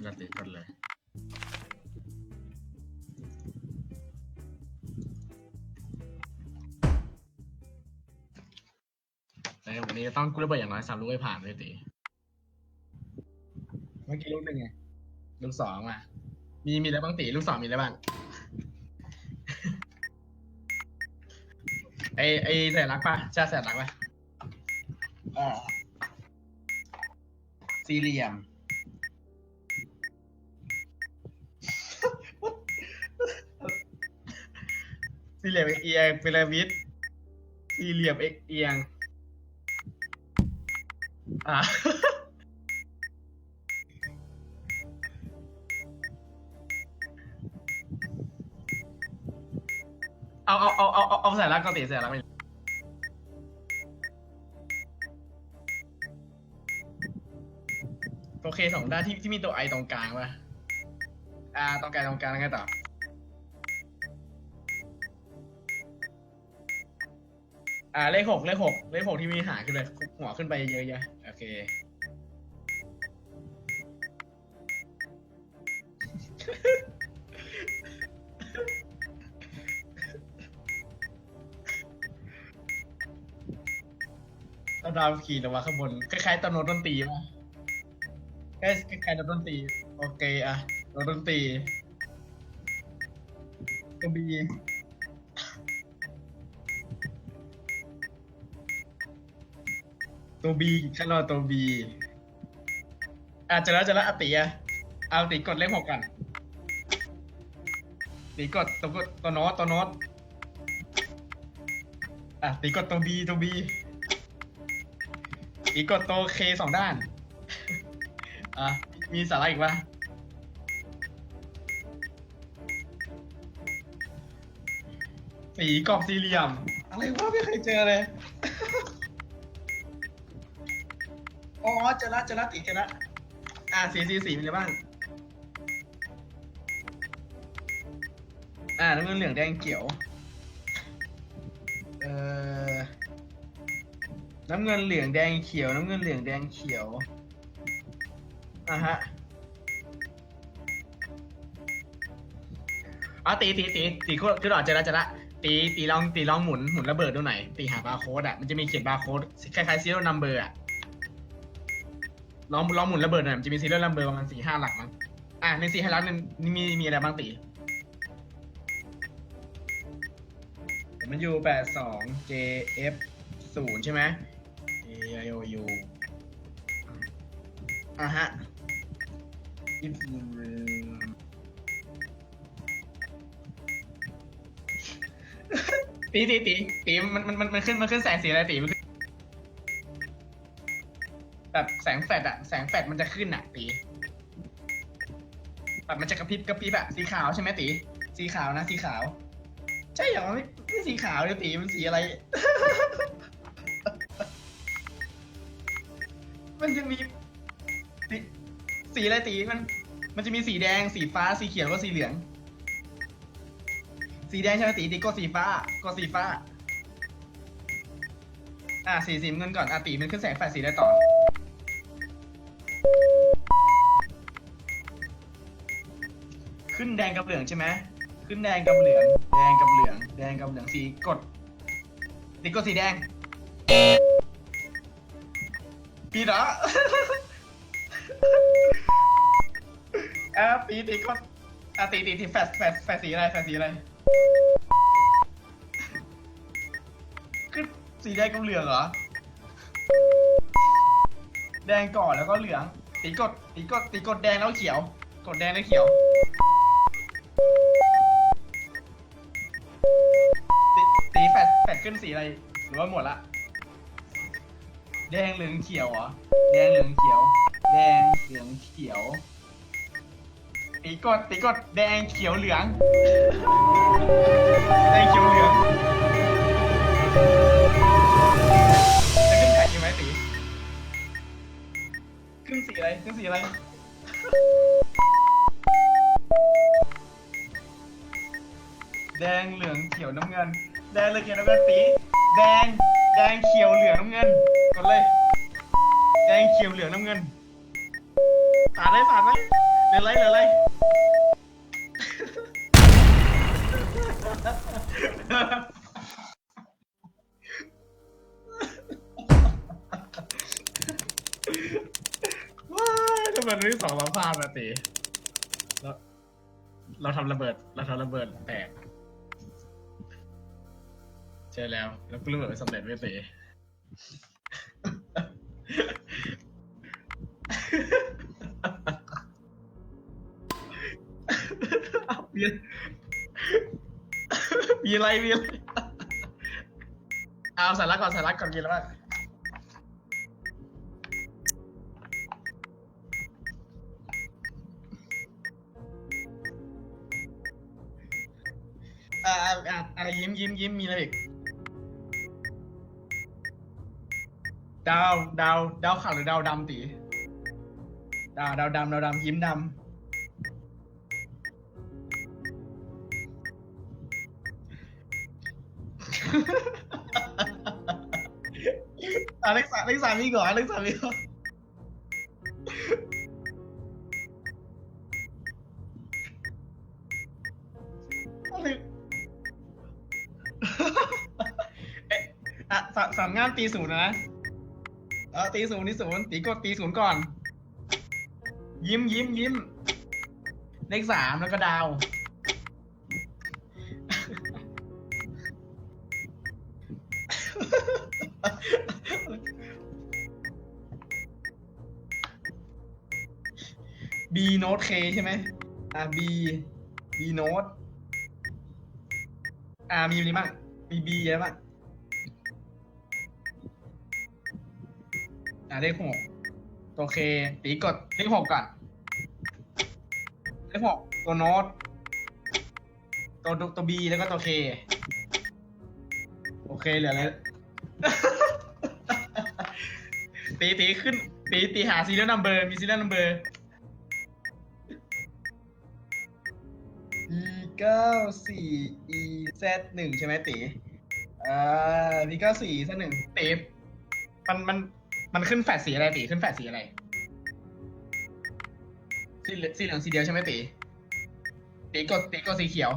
มันจะติดกันเลย แต่วันนี้ต้องกูระเบิดอย่างน้อยสามลูกให้ผ่านเลยตีเมื่อกี้ลูกหนึ่งไง ลูกสองอะ มีมีอะไรบ้างตีลูกสองมีอะไรบ้าง ไอไอแสนรักปะใช่แสนรักปะอ่าสี่เหลี่ยม สี่เหลี่ยมเอกเอียงพีระมิดสี่เหลี่ยมเอกเอียงอ่า เอาเอาเอาเอาเอาเอาใส่รักก็ตีใส่รักไปโอเคสองด้านที่ที่มีตัวไอตรงกลางป่ะอ่าตรงกลางตรงกลางแล้วไงต่อ อ่าเลขหกเลขหกเลขหกที่มีหางขึ้นเลยหัวขึ้นไปเยอะๆโอเคตอนดาขี่ลงมาข้างบนคล้ายๆตอนโนตดนตรีป่ะคล้ายคล้ายๆโนตดนตรีโอเคอะโนตดนตรีตัวบี ตัวบีขั้นรอตัวบีอะเจอแล้วเจอแล้วอติอะเอาติกดเลขหกกันติกดตัวกดตัวโน้ตตัวโน้ตอะติกดตัวบีตัวบีอีกกดโตเคสองด้าน อะมีสาระอีกปะสีกรอบสี่เหลี่ยม อะไรวะไม่เคยเจอเลย อ๋อเจอละเจอละตีเจอละอะสีสีสีมีอะไรบ้าง อ่าน้ำเงินเหลืองแดงเขียว เอ่อ น้ำเงินเหลืองแดงเขียว น้ำเงินเหลืองแดงเขียว อะฮะอ๋อตีตีตีตีโคือคือหลอดเจอล้วเจอละตีตีลองตีลองหมุนหมุนระเบิดดูหน่อยตีหาบาร์โค้ดอะมันจะมีเขียนบาร์โค้ดคล้ายๆซีโร่นัมเบอร์อะ ลองลองหมุนระเบิดหน่อยมันจะมีซีโร่นัมเบอร์ประมาณสี่ห้าหลักมั้งอะในสี่ห้าหลักนึงมีมีอะไรบ้างตีมันอยู่แปดสอง JF ศูนย์ใช่ไหม A I O U อะฮะตีตีตีตีมันมันมันมันขึ้นมันขึ้นแสงสีอะไรตีมัน แบบแสงแฟลชอะแสงแฟลชมันจะขึ้นอะตีแบบมันจะกระพริบกระพริบอะสีขาวใช่ไหมตีสีขาวนะสีขาว ใช่เหรอไม่ไม่สีขาวเลยตีมันสีอะไร มันจะมีสีสีอะไรตีมัน มันจะมีสีแดงสีฟ้าสีเขียวแล้วก็สีเหลือง สีแดงใช่ไหมตีตีก็สีฟ้าก็สีฟ้า อะสีสีน้ำเงินก่อนอะตีมันขึ้นแสงแฟลชสีได้ต่อ ขึ้นแดงกับเหลืองใช่ไหมขึ้นแดงกับเหลือง แดงกับเหลือง แดงกับเหลืองสีกดตีกดสีแดงปีนะอะตีตีก็อะตีตีตีแฟดแฟดแฟดสีอะไรแฟดสีอะไรขึ้นสีแดงกับเหลืองเหรอ แดงก่อนแล้วก็เหลือง ตีกดตีกดตีกดแดงแล้วเขียว กดแดงแล้วเขียว ขึ้นสีอะไร หรือว่าหมดละ แดงเหลืองเขียวเหรอ แดงเหลืองเขียว แดงเหลืองเขียวตีกดตีกดแดงเขียวเหลือง แดงเขียวเหลือง จะขึ้นไข่อยู่ไหมตีขึ้นสีอะไร ขึ้นสีอะไรแดงเหลืองเขียวน้ำเงิน แดงเหลืองเขียวน้ำเงินตีแดง แดงเขียวเหลืองน้ำเงินกดเลย แดงเขียวเหลืองน้ำเงินผ่านไหมผ่านไหมเหลืออะไรเหลืออะไรว้ายทำไมเรื่องสองเราพลาดมาตีเราเราทำระเบิด เราทำระเบิดแตก ใช่แล้ว แล้วก็ระเบิดไม่สำเร็จไม่ตีเอามีมีอะไรมีอะไรเอาสาระก่อนสาระก่อนกินแล้วบ้างอ่าอ่าอ่าอะไรยิ้มยิ้มยิ้มมีอะไรอีก ดาวดาวดาวขาวหรือดาวดำตีดาวดาวดำดาวดำยิ้มดำอเล็กซ์อเล็กซ์สามีก่อนอเล็กซ์สามีก่อนอเล็กเอ๊ะสาสามงานตีศูนย์นะ เออตีศูนย์ตีศูนย์ตีกดตีศูนย์ก่อน ยิ้มยิ้มยิ้มเลขสามแล้วก็ดาว B Note K ใช่ไหมอ่า B B Note อ่ามีอะไรบ้างมี B อะไรบ้าง อ่าเลขหกตัว K ตีกดเลขหกก่อนเลขหกตัวโน้ตตัวตัว B แล้วก็ตัว K โอเคเหลืออะไรตีตีขึ้นตีตีหาซีเรียลนัมเบอร์มีซีเรียลนัมเบอร์ e เก้าสี่ e z หนึ่งใช่ไหมตีอ่า e เก้าสี่ z หนึ่งตีมันมัน มันขึ้นแฟลชสีอะไรตีขึ้นแฟลชสีอะไรสีเหลืองสีเหลืองสีเดียวใช่ไหมตีตีกดตีกดสีเขียว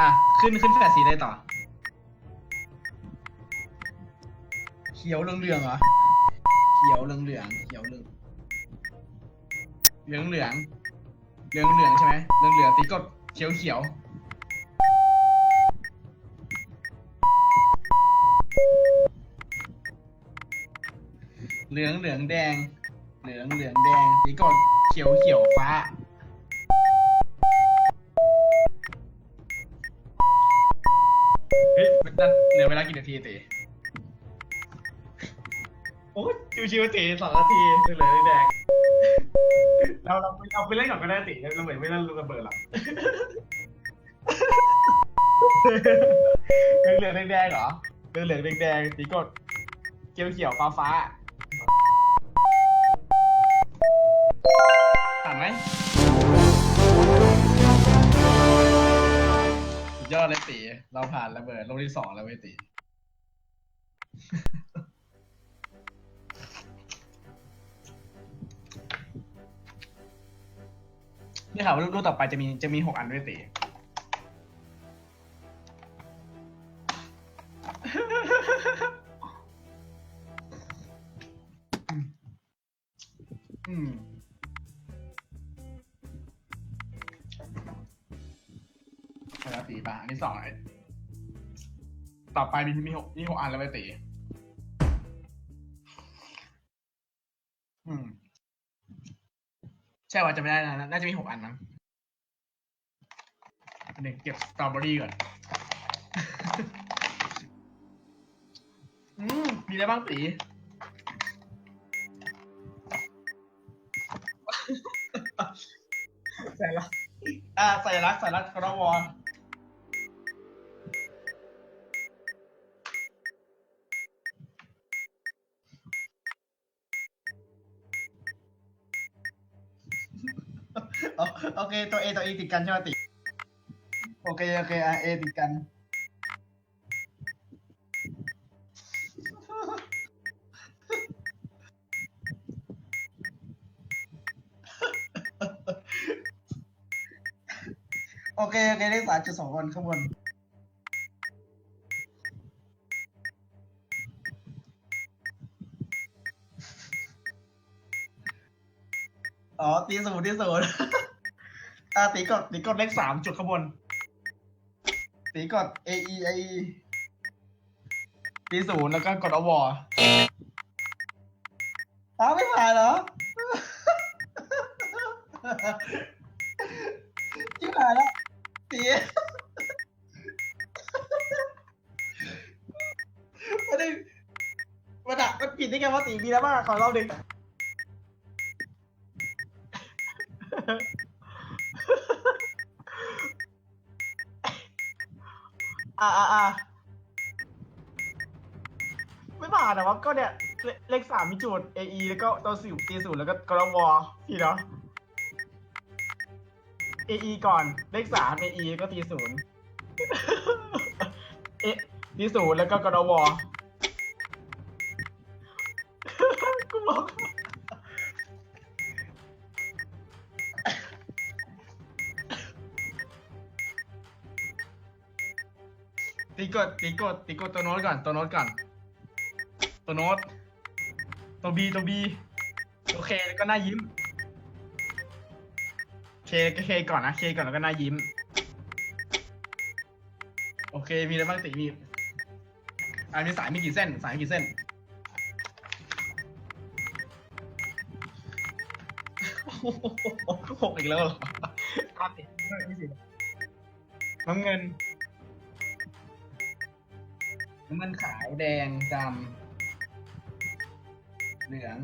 อะ ขึ้นขึ้นแฟลชสีอะไรต่อ เขียวเหลืองเหลืองเหรอ เขียวเหลืองเหลืองเขียวเหลืองเหลืองเหลืองเหลืองเหลืองใช่ไหมเหลืองเหลืองตีกดเขียวเขียว เหลืองเหลืองแดง เหลืองเหลืองแดงตีกดเขียวเขียวฟ้า เฮ้ยนั่นเหลือเวลากี่นาทีตีโอ้ยชิวๆตีสองนาทีเหลือแดง เราเราเราไปเล่นก่อนก็ได้ตีเราเหมือนไม่เล่นลูกระเบิดหรอกเหลืองๆแดงๆเหรอเหลืองๆแดงๆตีกดเขียวเขียวฟ้าฟ้า ไหมสุดยอดเลยตีเราผ่านระเบิดโลกที่สองแล้วเว้ยตีนี่ค่ะว่ารูปต่อไปจะมีจะมีหกอันด้วยตี ที่สองไอ้ต่อไปมีมีหกมีหกอันแล้วไปตีอืม ใช่ว่าจะไม่ได้นะ น่าจะมีหกอันมั้งอันหนึ่งเก็บสตรอเบอรี่ก่อน อืม มีอะไรบ้างตีใส่ละอ่าใส่รักใส่รักกระวอโโอเค ตัวเอตัวเติดกันใช่ไหมติโอเคโอเคอะเอติดกันโอเคโอเคได้สามจุดสองคนข้างบนอ๋อตีสูนย์ที่ศูนย์ อ่าตีกดตีกดเลขสามจุดข้างบนตีกด A E A E ตีศูนย์แล้วก็กดอวอร์อ้าวไม่ผ่านเหรอที่ผ่านแล้วตีมันได้มันอะมันผิดได้ไงว่าตีมีแล้วบ้างขอรอบหนึ่ง อ่าอ่าอ่าไม่ผ่านแต่ว่าก็เนี่ยเลเลขสามมีจุด AE แล้วก็ตัวสิวตีศูนย์แล้วก็กรวอพี่เนาะ AE ก่อนเลขสาม AE แล้วก็ตีศูนย์เอตีศูนย์แล้วก็กรวกูบอก กดตีกดตีกดตัวโน้ตก่อนตัวโน้ตก่อนตัวโน้ตตัวบีตัวบีโอเคแล้วก็หน้ายิ้มเคก็เคก่อนนะเคก่อนแล้วก็หน้ายิ้ม โอเคมีอะไรบ้างติมีอ่ามีสายมีกี่เส้น สายมีกี่เส้นหกอีกแล้วเหรออะติไม่ไม่สิน้ำเงิน น้ำเงินขาวแดงดำเหลือง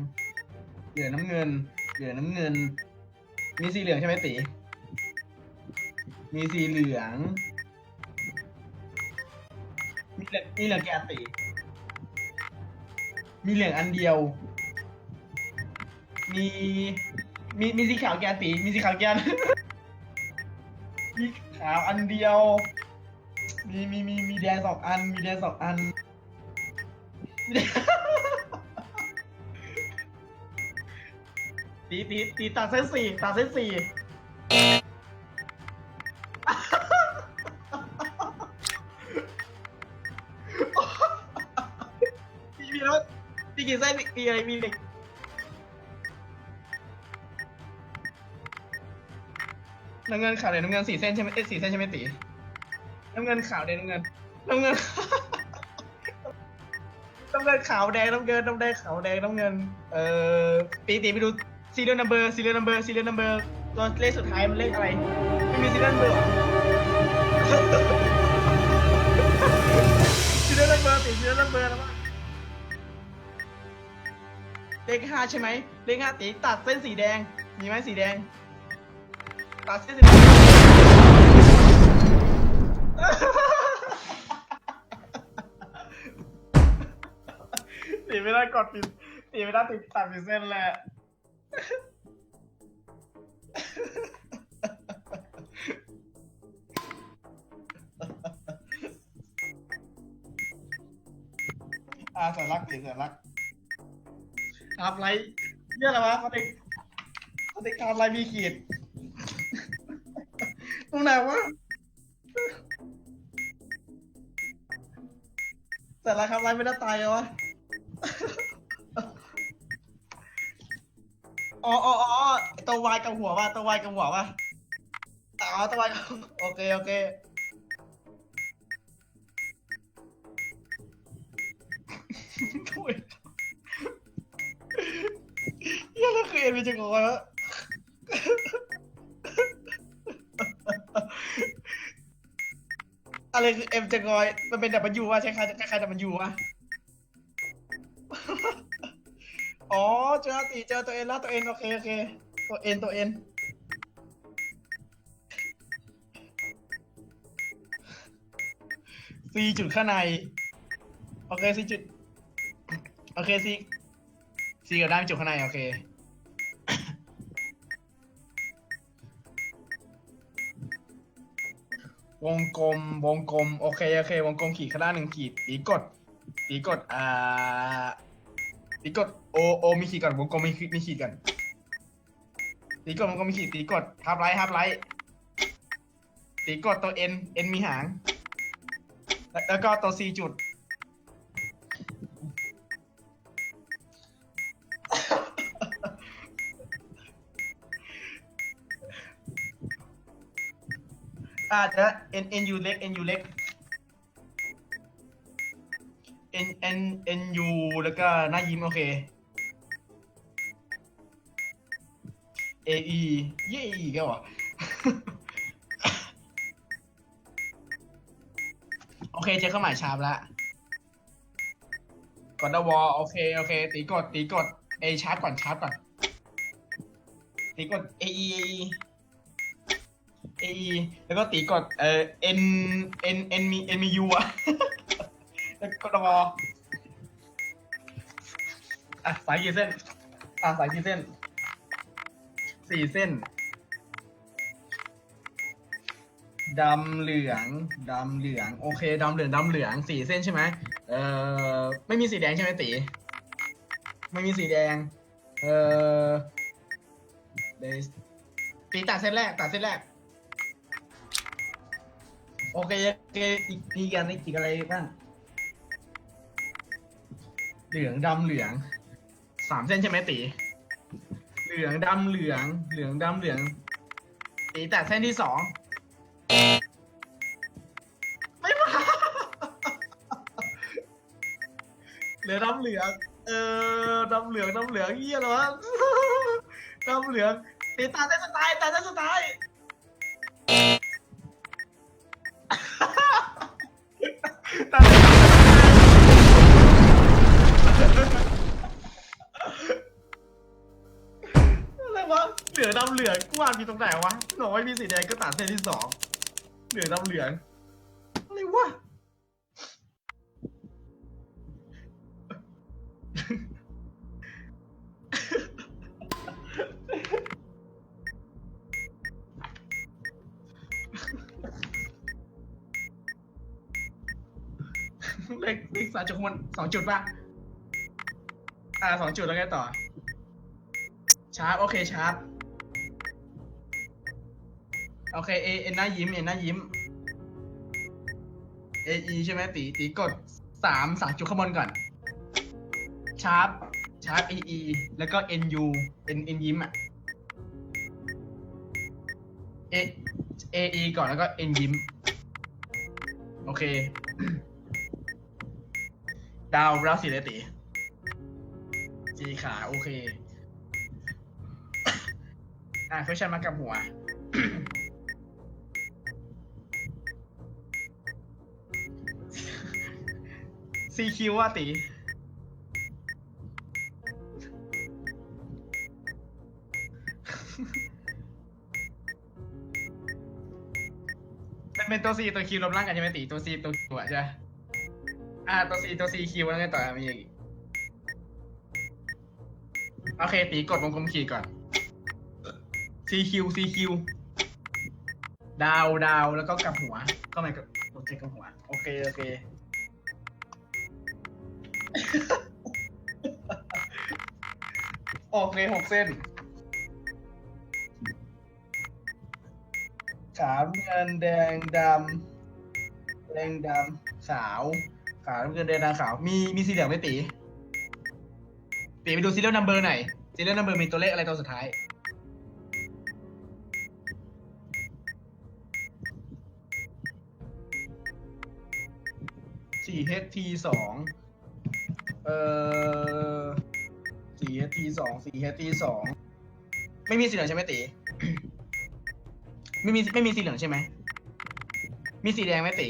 เหลืองน้ำเงิน เหลืองน้ำเงิน มีสีเหลืองใช่ไหมตี มีสีเหลือง มีเหลืองมีเหลืองแกะตี มีเหลืองอันเดียว มี มีมีสีขาวแกะตี มีสีขาวแกะมีขาวอันเดียว มีมีมีมีแดงสองอัน มีแดงสองอัน ตีตีตีตัดเส้นสี่ตัดเส้นสี่มีมีรถมีกี่เส้นมีอะไรมีเหล็กน้ำเงินขาวเดี๋ยน้ำเงินสี่เส้นใช่ไหมเอ้ยสี่เส้นใช่ไหมตี น้ำเงินขาวเดี๋ยวน้ำเงินน้ำเงิน น้ำเงินขาวแดงน้ำเงินน้ำแดงขาวแดงน้ำเงิน เอ่อตีตีไปดูซีเรียลนัมเบอร์ซีเรียลนัมเบอร์ซีเรียลนัมเบอร์ตัวเลขสุดท้ายมันเลขอะไร ไม่มีซีเรียลนัมเบอร์ซีเรียลนัมเบอร์ตีซีเรียลนัมเบอร์แล้วมั้งเลขห้าใช่ไหมเลขห้าตีตัดเส้นสีแดง มีไหมสีแดง ตัดเส้นสีแดง ตีไม่ได้กดปิดตีไม่ได้ติดตัดปิดเส้นแหละอาสารักตีสารักอัพไล่เรื่องอะไรวะเขาเด็กเขาเด็กอัพไล่มีขีดตรงไหนวะแต่ละครับไล่ไม่ได้ตายเหรอวะ อ๋ออ๋ออ๋อตัววายกับหัวว่ะตัววายกับหัวว่ะอ๋อตัววายกับโอเคโอเคโอ้ยเหี้ยังเราเคยเอ็นไปจังหวะแล้วอะไรคือเอ็มจังอย มันเป็นดับเบิลยูวะใช่ใครใครดับเบิลยูวะ อ๋อเจอตีเจอตัวเอ็นแล้วตัวเอ็นโอเคโอเคตัวเอ็นตัวเอ็นซีจุดข้างใน โอเคซีจุด โอเคซีซีกับด้านจุดข้างใน โอเควงกลมวงกลม โอเค โอเค วงกลมขีดข้างล่างหนึ่งขีดตีกดตีกด อ่า ตีกดโอโอมีขีดก่อนวงกลมมีขีดมีขีดก่อนตีกดวงกลมมีขีดตีกดทับไลท์ทับไลท์ตีกดตัว N N มีหาง แล้วก็ตัว C จุดอาจจะ N N U เล็ก N U เล็ก N N N U แล้วก็หน้ายิ้มโอเค A E เย่อีกแล้วเหรอ โอเคเจอเครื่องหมายชาร์ปแล้วกดดวอโอเค โอเค ตีกด ตีกด A ชาร์ปก่อนชาร์ปก่อน ตีกด A E A E A E แล้วก็ตีกดเอ่อ N N N มี N มี U อะ แล้วกดดวออะสายกี่เส้น อะสายกี่เส้น สี่เส้น ดำเหลือง ดำเหลือง โอเค ดำเหลือง ดำเหลือง สี่เส้นใช่ไหมเอ่อ ไม่มีสีแดงใช่ไหมตี ไม่มีสีแดง เอ่อเดตีตัดเส้นแรก ตัดเส้นแรก โอเคโอเคอีกอีกอันนี้อีกอะไรบ้าง เหลืองดำเหลืองสามเส้นใช่ไหมตี เหลืองดำเหลือง เหลืองดำเหลืองตีแตัดเส้นที่สองไม่มาเหลืองดำเหลือง เออดำเหลืองดำเหลืองเยี่ยหรอดำเหลืองตีตาเส้นสุดท้ายตาเส้นสุดท้ายำเหลืองกูอ่านมีตรงไหนวะหนอกไม่มีสีแดงก็ตัดเส้นที่สองเหลืองดำเหลืองอะไรวะเลขเลขสามจุดมันสองจุดป่ะอ่าสองจุดแล้วไงต่อชาร์ปโอเคชาร์ป โอเคเอเอ็นหน้ายิ้มเอ็นหน้ายิ้มเอไอใช่ไหมตีตีกดสามสามจุดข้างบนก่อนชาร์ปชาร์ปเอไอแล้วก็เอ็นยูเอ็นเอ็นยิ้มอะเอเอไอก่อนแล้วก็เอ็นยิ้ม โอเค ดาวราศีอะไรตีสีขา โอเค อะเพื่อฉันมากับหัว ซีคิวว่าตีมันเป็นตัวซีตัวคิวรวมร่างกันใช่ไหมตีตัวซีตัวคิวอะใช่ไหมอ่าตัวซีตัวซีคิวแล้วไงต่อมีอีกโอเคตีกดวงกลมขีดก่อน CQ CQ ดาวดาวแล้วก็กลับหัว ก็ไม่กับโอเคกลับหัว โอเค โอเค โอกเคหกเส้น ขาวเงินแดงดำแดงดำขาวขาวเงินแดงดำขาว มีมีสีเหลืองไหมตีตีไปดูซีเรียลนัมเบอร์หน่อยซีเรียลนัมเบอร์มีตัวเลขอะไรตัวสุดท้ายสี่เฮทีสอง เออสี่เฮทีสองสี่เฮทีสองไม่มีสีเหลืองใช่ไหมตีไม่มีไม่มีสีเหลืองใช่ไหมมีสีแดงไหมตี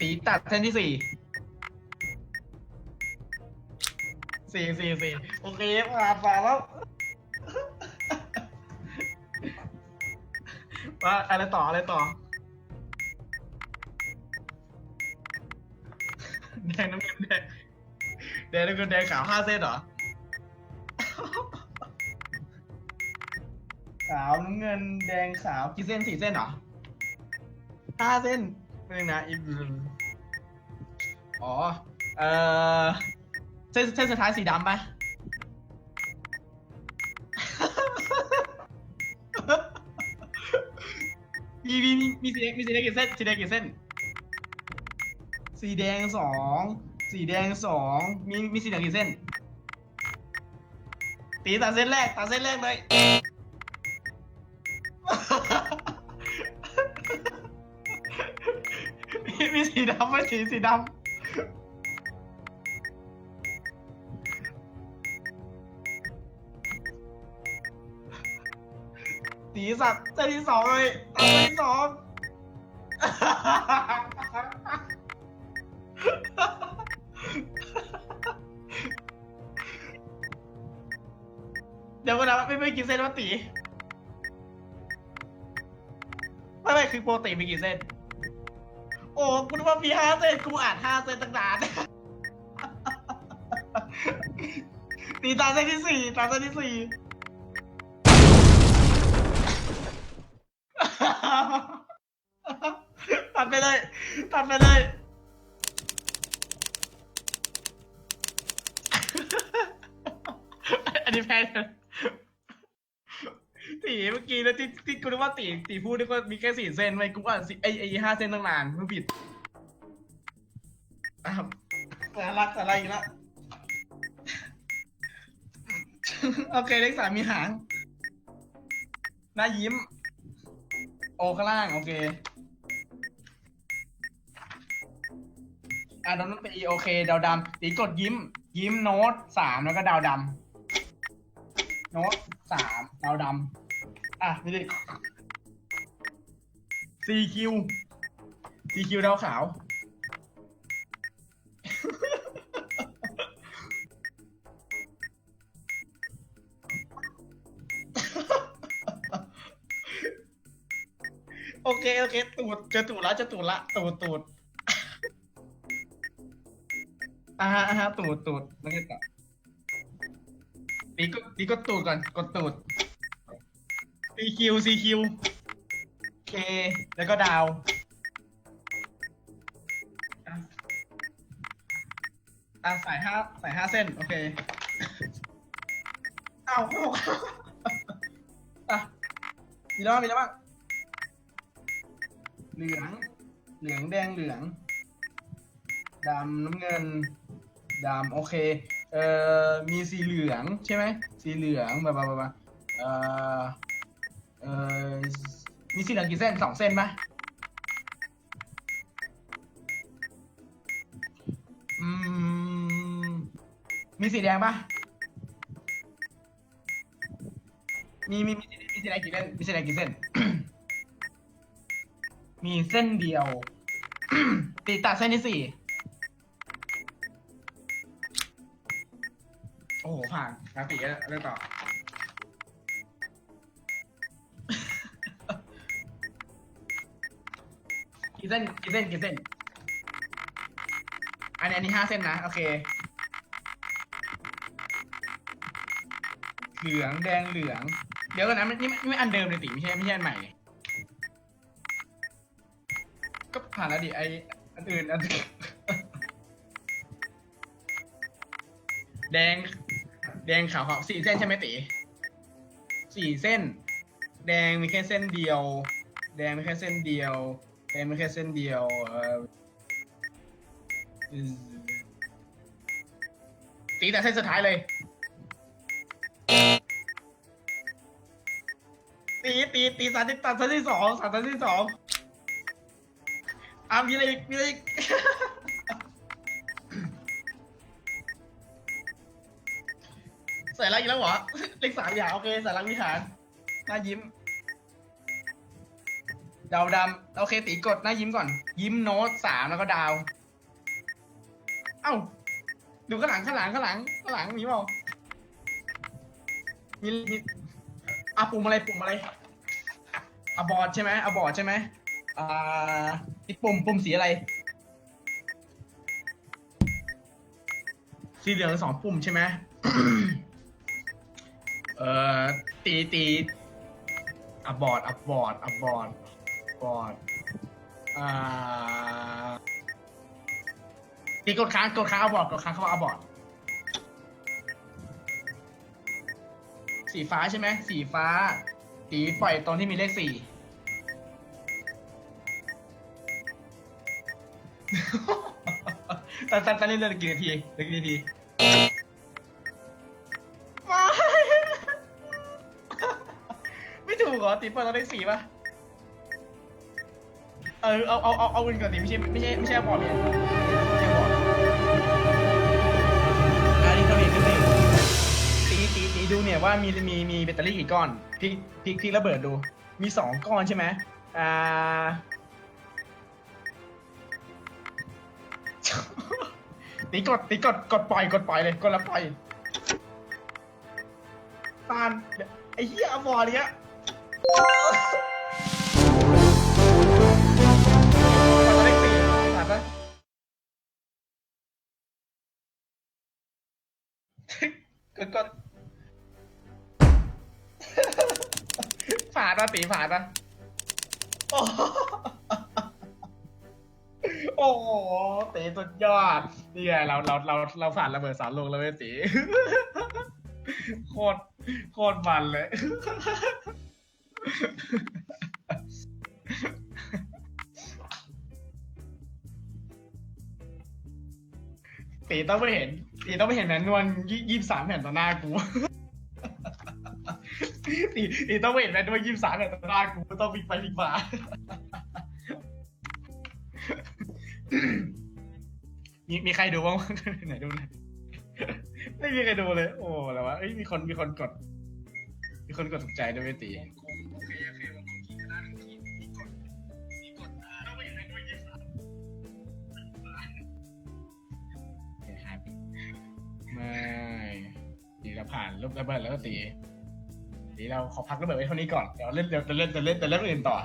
ตีตัดเส้นที่สี่สี่สี่สี่โอเคผ่านผ่านแล้วว่าอะไรต่ออะไรต่อ แดงน้ำเงินแดงแดงน้ำเงินแดงขาวห้าเส้นเหรอ ขาวน้ำเงินแดงขาวกี่เส้นสี่เส้นเหรอห้าเส้นนึงนะอีกอ๋อ เออเส้นเส้นสุดท้ายสีดำปะมีมีมีมีสีแดงมีสีแดงกี่เส้นสีแดงกี่เส้น สีแดงสองสีแดงสองมีมีสีเหลืองกี่เส้น ตีตัดเส้นแรกตัดเส้นแรกเลยมีมีสีดำไหมสีสีดำสีสับเส้นที่สองเลยตัดเส้นที่สอง ไม่ไม่กี่เส้นวะตีไม่ไม่คือปกติมีกี่เส้น โอ้กูนึกว่ามีห้าเส้นกูอ่านห้าเส้นตั้งนานตีตาเส้นที่สี่ตาเส้นที่สี่ตัดไปเลยตัดไปเลยอันนี้แพ้เลย ตีเมื่อกี้นะที่ที่กูนึกว่าตีตีพูดนึกว่ามีแค่สี่เส้นไม่กูอ่านสิไอไอห้าเส้นตั้งนานมึงผิดอ้าวสาระสาระอีกแล้วโอเคเลขสามมีหางหน้ายิ้ม โอข้างล่างโอเคอะดาวน้ำตีโอเคดาวดำตีกดยิ้ม ยิ้มโน้ตสามแล้วก็ดาวดำโน้ตสามดาวดำ อะนี่ดิ CQ CQ ดาวขาว โอเค โอเค ตูดเจอตูดล้วเจะตูดละตูดตูดอ่าฮะอ่าฮะตูดตูดแล้วไงต่อตีก็ตีก็ตูดก่อน กดตูด CQ CQ K แล้วก็ดาวอะอะใส่ห้าใส่ห้าเส้น โอเค เอาเอาอะมีแล้วบ้างมีแล้วบ้างเหลือง เหลืองแดงเหลือง ดำน้ำเงิน ดำโอเค เอ่อ มีสีเหลืองใช่ไหม สีเหลืองแบบแบบแบบเอ่อ เออมีสีเหลืองกี่เส้นสองเส้นปะอืมมีสีแดงปะมีมีมีสีมีสีแดงกี่เส้นมีสีแดงกี่เส้น มีเส้นเดียว ตีตัดเส้นที่สี่โอ้โหผ่านนาตีก็เริ่มต่อ ส้นกี่เส้นกี่เส้น อันนี้อันนี้ห้าเส้นนะ โอเค เหลืองแดงเหลือง เดี๋ยวกันนะมันนี่นี่ไม่อันเดิมเลยติไม่ใช่ไม่ใช่อันใหม่ก็ผ่านแล้วดิไออันอื่นอันอื่นแดง แดงขาวขาวสี่เส้นใช่ไหมติสี่เส้น แดงมีแค่เส้นเดียว แดงมีแค่เส้นเดียว แดงมีแค่เส้นเดียวเอออืมตีแต่เส้นสุดท้ายเลยตีตีตีสามที่ตัดเส้นที่สองสามเส้นที่สองอะมีอะไรอีกมีอะไรอีก ใส่รักอีกแล้วเหรอ เลขสามอย่างโอเคใส่รักวิหารหน้ายิ้ม ดาวดำโอเคตีกดหน้ายิ้มก่อน ยิ้มโน้ตสามแล้วก็ดาว เอ้า ดูข้างหลังข้างหลังข้างหลังข้างหลังมีเปล่ามีมีอะปุ่มอะไรปุ่มอะไรอะบอร์ดใช่ไหมอะบอร์ดใช่ไหมอ่าอีกปุ่มปุ่มสีอะไร สีเหลืองสองปุ่มใช่ไหมเอ่อตีตีอับบอร์ดอับบอร์ดอับบอร์ด ก่อนอ่าตีกดค้างกดค้างเอาบอร์ดกดค้างเข้ามาเอาบอร์ดสีฟ้าใช่ไหมสีฟ้า สีปล่อยตรงที่มีเลขสี่ ตัดตัดตัดเล่นเล่นกี่นาทีเล่นกี่นาทีไม่ถูกเหรอตีปล่อยตรงเลขสี่ป่ะ เออเอาเอาเอาเอาวินก่อนดิไม่ใช่ไม่ใช่ไม่ใช่บอลเนี่ยไม่ใช่บอลอันนี้ก็มีก็มีตีตีตีดูเนี่ยว่ามีมีมีแบตเตอรี่กี่ก้อนพลิกพลิกพลิกระเบิดดู มีสองก้อนใช่ไหมอ่าตีกดตีกดกดปล่อยกดปล่อยเลยกดแล้วปล่อยตานเดี๋ยวไอ้เหี้ยเอาบอลเนี้ย ก็ก็ ผ่านปะตีผ่านปะโอ้โหโอ้โหตีสุดยอด นี่ไงเราเราเราเราผ่านระเบิดสามลูกแล้วเว้ยตี โคตรโคตรมันเลย ตีต้องไม่เห็น ตีต้องไม่เห็นแมนนวลยี่ยี่สามแผ่นต่อหน้ากูตีตีต้องไม่เห็นแมนนวลยี่สามแผ่นต่อหน้ากูต้องวิ่งไปวิ่งมามีมีใครดูบ้างไหนดูหน่อยไม่มีใครดูเลย โอ้แล้ววะเอ้ยมีคนมีคนกด มีคนกดถูกใจด้วยเวยตี ผ่านรูประเบิดแล้วก็ตีตีเราขอพักระเบิดไว้เท่านี้ก่อนเดี๋ยวเล่นเดี๋ยวจะเล่นจะเล่นจะเล่นอื่นต่อ